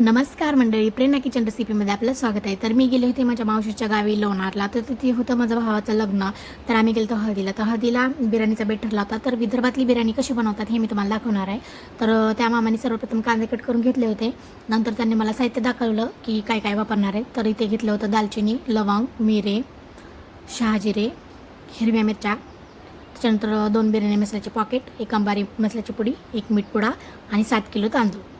नमस्कार मंडळी प्रेरणा किचन रेसिपीमध्ये आपलं स्वागत आहे. तर मी गेले होते माझ्या मावशीच्या गावी लोणारला. तर तिथे होतं माझं भावाचं लग्न. तर आम्ही गेलो हळदीला. तर हळदीला बिर्याणीचा बेट ठरला होता. तर विदर्भातली बिर्याणी कशी बनवतात हे मी तुम्हाला दाखवणार आहे. तर त्या मामाने सर्वप्रथम कांदे कट करून घेतले होते. नंतर त्यांनी मला साहित्य दाखवलं की काय काय वापरणार आहे. तर इथे घेतलं होतं दालचिनी लवंग मिरे शहाजिरे हिरव्या मिरच्या. त्याच्यानंतर दोन बिर्याणी मसाल्याचे पॉकेट एक अंबारी मसाल्याची पुडी एक मीठ पुडा आणि सात किलो तांदूळ.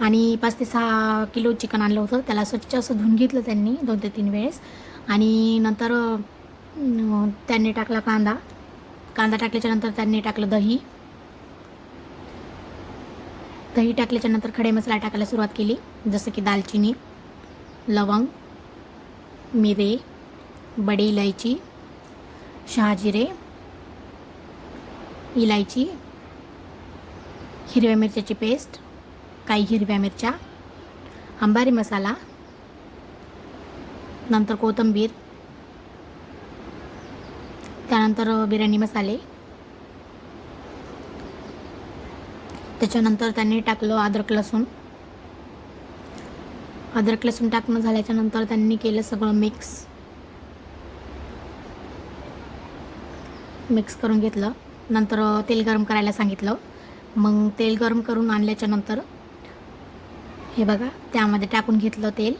आणि पाच ते सहा किलो चिकन आणलं होतं. त्याला स्वच्छ असं धुवून घेतलं त्यांनी दोन ते तीन वेळेस. आणि नंतर त्यांनी टाकला कांदा. कांदा टाकल्याच्या नंतर त्यांनी टाकलं दही. दही टाकल्याच्या नंतर खडे मसाला टाकायला सुरुवात केली. जसं की दालचिनी लवंग मिरे बडी इलायची शहाजिरे इलायची हिरव्या मिरच्याची पेस्ट काही हिरव्या मिरच्या अंबारी मसाला नंतर कोथिंबीर त्यानंतर बिर्याणी मसाले. त्याच्यानंतर त्यांनी टाकलं अद्रक लसूण. अद्रक लसूण टाकणं झाल्याच्यानंतर त्यांनी केलं सगळं मिक्स. मिक्स करून घेतलं. नंतर तेल गरम करायला सांगितलं. मग तेल गरम करून आणल्याच्या नंतर हे बघा त्यामध्ये टाकून घेतलं तेल.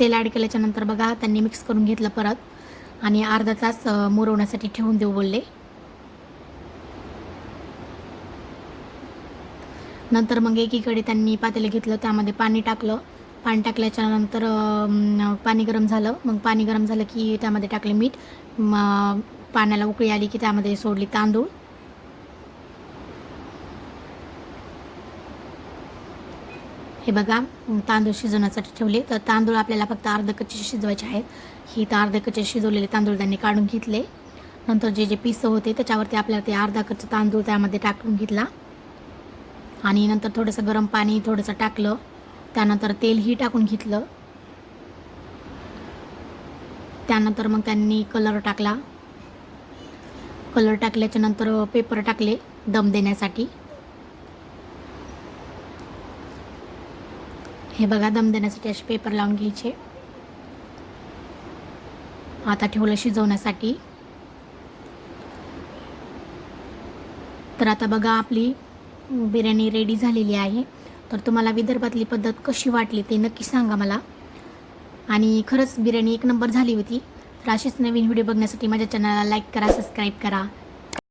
तेल ॲड केल्याच्यानंतर बघा त्यांनी मिक्स करून घेतलं परत. आणि अर्धा तास मुरवण्यासाठी ठेवून देऊ बोलले. नंतर मग एकीकडे त्यांनी पातेलं घेतलं त्यामध्ये पाणी टाकलं. पाणी टाकल्याच्या नंतर पाणी गरम झालं. मग पाणी गरम झालं की त्यामध्ये टाकले मीठ. पाण्याला उकळी आली की त्यामध्ये सोडली तांदूळ. हे बघा तांदूळ शिजवण्यासाठी ठेवले. तर तांदूळ आपल्याला फक्त अर्ध कच्चे शिजवायचे आहेत. ही तर अर्ध कच्चे शिजवलेले तांदूळ त्यांनी काढून घेतले. नंतर जे जे पिसं होते त्याच्यावरती आपल्याला ते अर्धा कच्चा तांदूळ त्यामध्ये टाकून घेतला. आणि नंतर थोडंसं गरम पाणी थोडंसं टाकलं. त्यानंतर तेलही टाकून घेतलं. त्यानंतर मग त्यांनी कलर टाकला. कलर टाकल्याच्या नंतर पेपर टाकले दम देण्यासाठी. हे बघा दम देण्यासाठी असे पेपर लावून घ्यायचे. आता ठेवलं शिजवण्यासाठी. तर आता बघा आपली बिर्याणी रेडी झालेली आहे. तर तुम्हाला विदर्भातली पद्धत कशी वाटली ते नक्की सांगा मला. आणि खरंच बिर्याणी एक नंबर झाली होती. तर अशीच नवीन व्हिडिओ बघण्यासाठी माझ्या चॅनलला लाईक करा सबस्क्राईब करा.